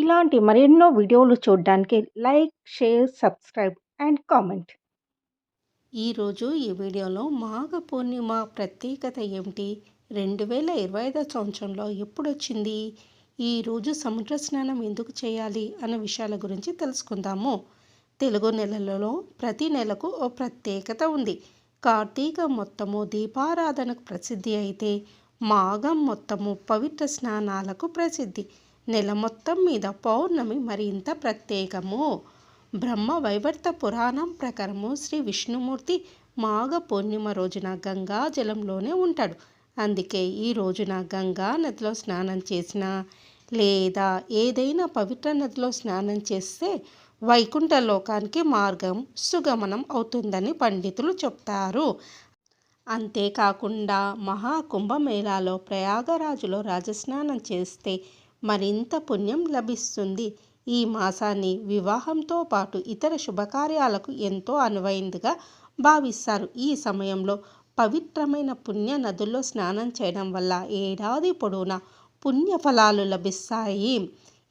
ఇలాంటి మరెన్నో వీడియోలు చూడడానికి like, share, subscribe and comment. ఈరోజు ఈ వీడియోలో మాఘ పూర్ణిమ ప్రత్యేకత ఏమిటి? రెండు వేల ఇరవై ఐదో సంవత్సరంలో ఎప్పుడొచ్చింది? ఈరోజు సముద్ర స్నానం ఎందుకు చేయాలి అనే విషయాల గురించి తెలుసుకుందాము. తెలుగు నెలలలో ప్రతి నెలకు ఓ ప్రత్యేకత ఉంది. కార్తీక మొత్తము దీపారాధనకు ప్రసిద్ధి అయితే మాఘం మొత్తము పవిత్ర స్నానాలకు ప్రసిద్ధి. నెల మొత్తం మీద పౌర్ణమి మరింత ప్రత్యేకము. బ్రహ్మ వైవర్త పురాణం ప్రకారము శ్రీ విష్ణుమూర్తి మాఘ పూర్ణిమ రోజున గంగా జలంలోనే ఉంటాడు. అందుకే ఈ రోజున గంగా నదిలో స్నానం చేసిన లేదా ఏదైనా పవిత్ర నదిలో స్నానం చేస్తే వైకుంఠ లోకానికి మార్గం సుగమనం అవుతుందని పండితులు చెప్తారు. అంతేకాకుండా మహాకుంభమేళాలో ప్రయాగరాజులో రాజస్నానం చేస్తే మరింత పుణ్యం లభిస్తుంది. ఈ మాసాన్ని వివాహంతో పాటు ఇతర శుభకార్యాలకు ఎంతో అనువైందిగా భావిస్తారు. ఈ సమయంలో పవిత్రమైన పుణ్య నదుల్లో స్నానం చేయడం వల్ల ఏడాది పొడవునా పుణ్యఫలాలు లభిస్తాయి.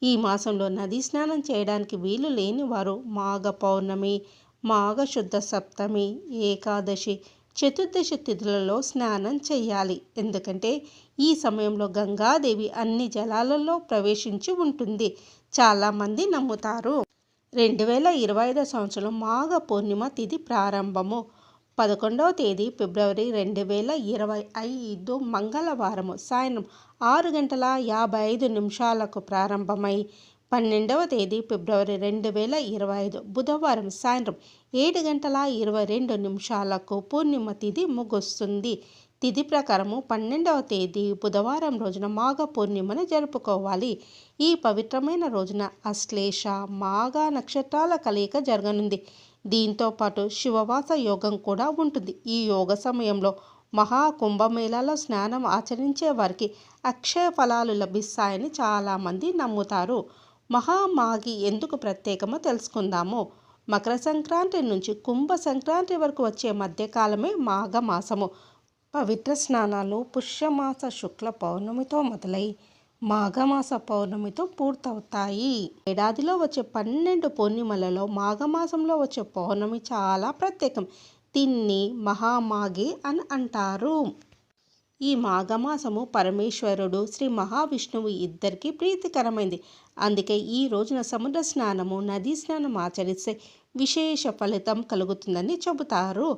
ఈ మాసంలో నదీ స్నానం చేయడానికి వీలు లేని వారు మాఘ పౌర్ణమి మాఘ శుద్ధ సప్తమి ఏకాదశి చతుర్దశి తిథులలో స్నానం చేయాలి. ఎందుకంటే ఈ సమయంలో గంగాదేవి అన్ని జలాలలో ప్రవేశించి ఉంటుంది. చాలామంది నమ్ముతారు. రెండు వేల ఇరవై ఐదో సంవత్సరం మాఘ పూర్ణిమ తిథి ప్రారంభము. పదకొండవ తేదీ ఫిబ్రవరి రెండు వేల ఇరవై ఐదు మంగళవారము సాయంత్రం ఆరు గంటల యాభై ఐదు నిమిషాలకు ప్రారంభమై పన్నెండవ తేదీ ఫిబ్రవరి రెండు వేల ఇరవై ఐదు బుధవారం సాయంత్రం ఏడు గంటల ఇరవై రెండు నిమిషాలకు పూర్ణిమ తిథి ముగుస్తుంది. తిథి ప్రకారము పన్నెండవ తేదీ బుధవారం రోజున మాఘ పూర్ణిమను జరుపుకోవాలి. ఈ పవిత్రమైన రోజున అశ్లేష మాఘ నక్షత్రాల కలయిక జరగనుంది. దీంతో పాటు శివవాస యోగం కూడా ఉంటుంది. ఈ యోగ సమయంలో మహా కుంభమేళాలో స్నానం ఆచరించే వారికి అక్షయ ఫలాలు లభిస్తాయని చాలామంది నమ్ముతారు. మహామాఘి ఎందుకు ప్రత్యేకమో తెలుసుకుందాము. మకర సంక్రాంతి నుంచి కుంభ సంక్రాంతి వరకు వచ్చే మధ్యకాలమే మాఘమాసము పవిత్ర స్నానాలు పుష్యమాస శుక్ల పౌర్ణమితో మొదలై మాఘమాస పౌర్ణమితో పూర్తవుతాయి. ఏడాదిలో వచ్చే పన్నెండు పూర్ణిమలలో మాఘమాసంలో వచ్చే పౌర్ణమి చాలా ప్రత్యేకం. దీన్ని మహామాఘి అని అంటారు. ఈ మాఘమాసము పరమేశ్వరుడు శ్రీ మహావిష్ణువు ఇద్దరికీ ప్రీతికరమైంది. అందుకే ఈ రోజున సముద్ర స్నానము నదీ స్నానం ఆచరిస్తే విశేష ఫలితం కలుగుతుందని చెబుతారు.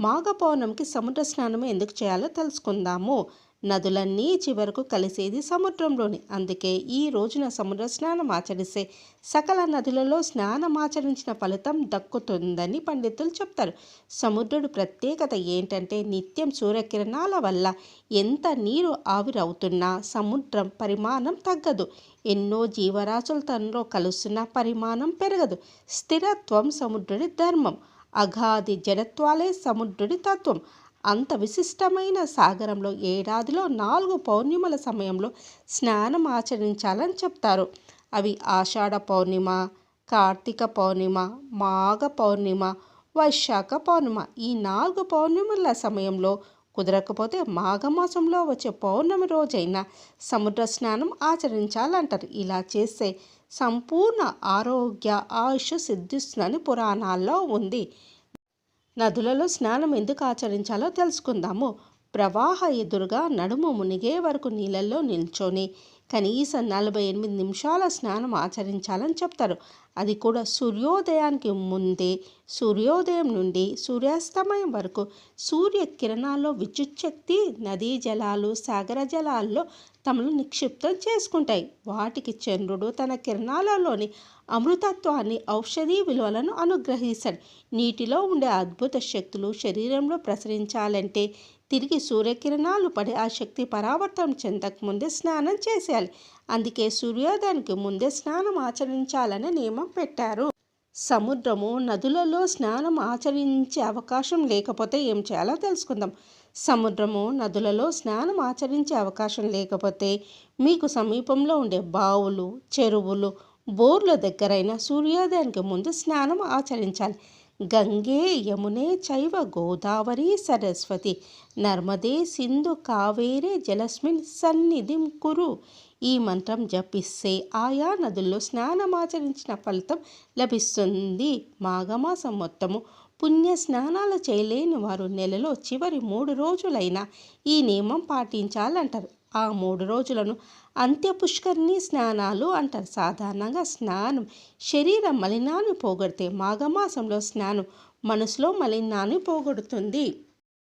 మాఘ పౌర్ణమికి సముద్ర స్నానం ఎందుకు చేయాలో తెలుసుకుందాము. నదులన్నీ చివరకు కలిసేది సముద్రంలోని. అందుకే ఈ రోజున సముద్ర స్నానం ఆచరిస్తే సకల నదులలో స్నానం ఆచరించిన ఫలితం దక్కుతుందని పండితులు చెప్తారు. సముద్రుడు ప్రత్యేకత ఏంటంటే నిత్యం సూర్యకిరణాల వల్ల ఎంత నీరు ఆవిరవుతున్నా సముద్రం పరిమాణం తగ్గదు. ఎన్నో జీవరాశులు తనలో కలుస్తున్న పరిమాణం పెరగదు. స్థిరత్వం సముద్రుడి ధర్మం. అగాధి జడత్వాలే సముద్రుడి తత్వం. అంత విశిష్టమైన సాగరంలో ఏడాదిలో నాలుగు పౌర్ణిమల సమయంలో స్నానం ఆచరించాలని చెప్తారు. అవి ఆషాఢ పౌర్ణిమ కార్తీక పౌర్ణిమ మాఘ పౌర్ణిమ వైశాఖ పౌర్ణిమ. ఈ నాలుగు పౌర్ణిమల సమయంలో కుదరకపోతే మాఘమాసంలో వచ్చే పౌర్ణమి రోజైన సముద్ర స్నానం ఆచరించాలంటారు. ఇలా చేస్తే సంపూర్ణ ఆరోగ్య ఆయుష్ సిద్ధిస్తుందని పురాణాల్లో ఉంది. నదులలో స్నానం ఎందుకు ఆచరించాలో తెలుసుకుందాము. ప్రవాహ ఎదురుగా నడుము మునిగే వరకు నీళ్ళల్లో నిల్చొని కనీసం నలభై ఎనిమిది నిమిషాల స్నానం ఆచరించాలని చెప్తారు. అది కూడా సూర్యోదయానికి ముందే సూర్యోదయం నుండి సూర్యాస్తమయం వరకు సూర్య కిరణాల్లో విద్యుచ్ఛక్తి నదీ జలాలు సాగర జలాల్లో తమను నిక్షిప్తం చేసుకుంటాయి. వాటికి చంద్రుడు తన కిరణాలలోని అమృతత్వాన్ని ఔషధీ విలువలను అనుగ్రహిస్తాడు. నీటిలో ఉండే అద్భుత శక్తులు శరీరంలో ప్రసరించాలంటే తిరిగి సూర్యకిరణాలు పడి ఆ శక్తి పరావర్తనం చెందకముందే స్నానం చేసేయాలి. అందుకే సూర్యోదయానికి ముందే స్నానం ఆచరించాలని నియమం పెట్టారు. సముద్రము నదులలో స్నానం ఆచరించే అవకాశం లేకపోతే ఏం చేయాలో తెలుసుకుందాం. సముద్రము నదులలో స్నానం ఆచరించే అవకాశం లేకపోతే మీకు సమీపంలో ఉండే బావులు చెరువులు బోర్ల దగ్గరైన సూర్యోదయానికి ముందు స్నానం ఆచరించాలి. గంగే యమునే చైవ గోదావరి సరస్వతి. నర్మదే సింధు కావేరే జలస్మిన్ సన్నిధిం కురు. ఈ మంత్రం జపిస్తే ఆయా నదుల్లో స్నానమాచరించిన ఫలితం లభిస్తుంది. మాఘమాసం మొత్తము పుణ్య స్నానాలు చేయలేని వారు నెలలో చివరి మూడు రోజులైనా ఈ నియమం పాటించాలంటారు. ఆ మూడు రోజులను అంత్య పుష్కరిణి స్నానాలు అంటారు. సాధారణంగా స్నానం శరీర మలినాన్ని పోగొడితే మాఘమాసంలో స్నానం మనసులో మలినాన్ని పోగొడుతుంది.